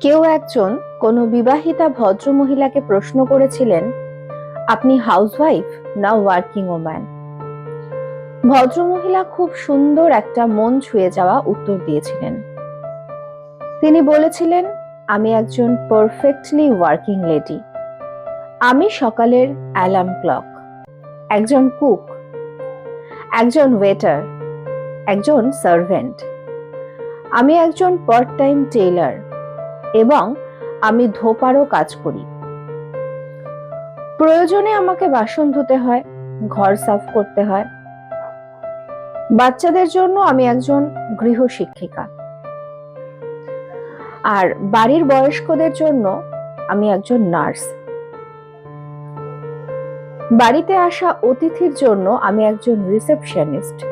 কেউ একজন কোনো বিবাহিতা ভদ্রমহিলাকে প্রশ্ন করেছিলেন, আপনি হাউসওয়াইফ না ওয়ার্কিং ওম্যান? ভদ্রমহিলা খুব সুন্দর একটা মন ছুঁয়ে যাওয়া উত্তর দিয়েছিলেন। তিনি বলেছিলেন, আমি একজন পারফেক্টলি ওয়ার্কিং লেডি আমি সকালের অ্যালার্ম ক্লক একজন কুক একজন ওয়েটার একজন সার্ভেন্ট আমি একজন পার্ট টাইম টেইলার এবং আমি ধোপারও কাজ করি। প্রয়োজনে আমাকে বাসন ধুতে হয়, ঘর সাফ করতে হয়। বাচ্চাদের জন্য আমি একজন গৃহ শিক্ষিকা। আর বাড়ির বয়স্কদের জন্য আমি একজন নার্স। বাড়িতে আসা অতিথির জন্য আমি একজন রিসেপশনিস্ট।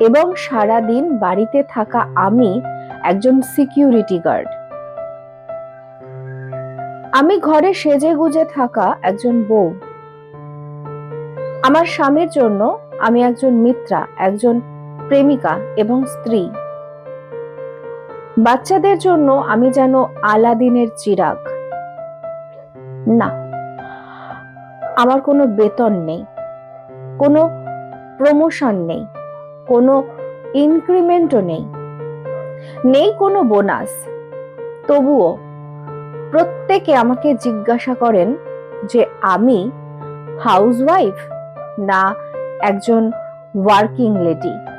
এবং সারা দিন বাড়িতে থাকা আমি একজন সিকিউরিটি গার্ড। আমি ঘরে সেজে গুজে থাকা একজন বউ। আমার স্বামীর জন্য আমি একজন মিত্রা, একজন প্রেমিকা এবং স্ত্রী। বাচ্চাদের জন্য আমি যেন আলাদিনের চিরাগ। না, আমার কোনো বেতন নেই, কোনো প্রমোশন নেই, কোনো ইনক্রিমেন্টও নেই নেই কোনো বোনাস। তবুও প্রত্যেকে আমাকে জিজ্ঞাসা করেন যে আমি হাউসওয়াইফ না একজন ওয়ার্কিং লেডি?